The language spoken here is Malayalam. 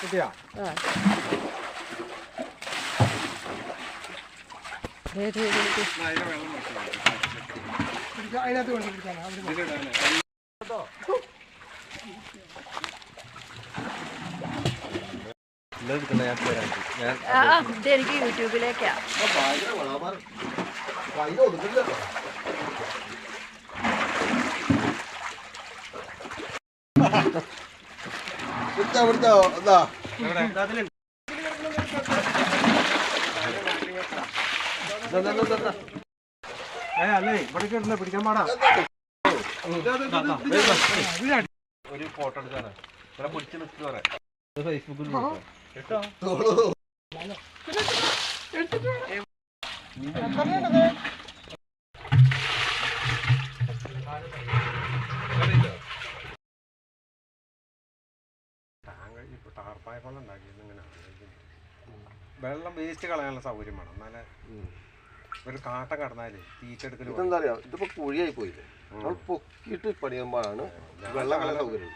കിട്ടിയാ. അതിനകത്ത് കൊണ്ട് പിടിക്കാനാ ഞാൻ ഞാൻ ആ ആ, ഇതെനിക്ക് യൂട്യൂബിലേക്കാ. പിടിച്ചോ പിടിച്ചോ എന്താ അല്ലേ ഇവിടെ കിടന്ന് പിടിക്കാൻ പാടാ ഒരു ഫോട്ടോ എടുക്കാനാ ഇവിടെ പിടിച്ച് നിൽക്കുക പറയാം ഫേസ്ബുക്കിൽ ടാർപ്പായ പോലെ ഉണ്ടാക്കിയത് ഇങ്ങനെ വെള്ളം വേസ്റ്റ് കളയാനുള്ള സൗകര്യം വേണം. എന്നാലേ ഒരു കാട്ട കടന്നാലേ തീറ്റെടുക്കൽ ഇതെന്താ അറിയാം? ഇതിപ്പോ കുഴിയായി പോയില്ലേ? നമ്മൾ പൊക്കിയിട്ട് പണിയുമ്പോഴാണ് വെള്ളം കളയാൻ സൗകര്യം.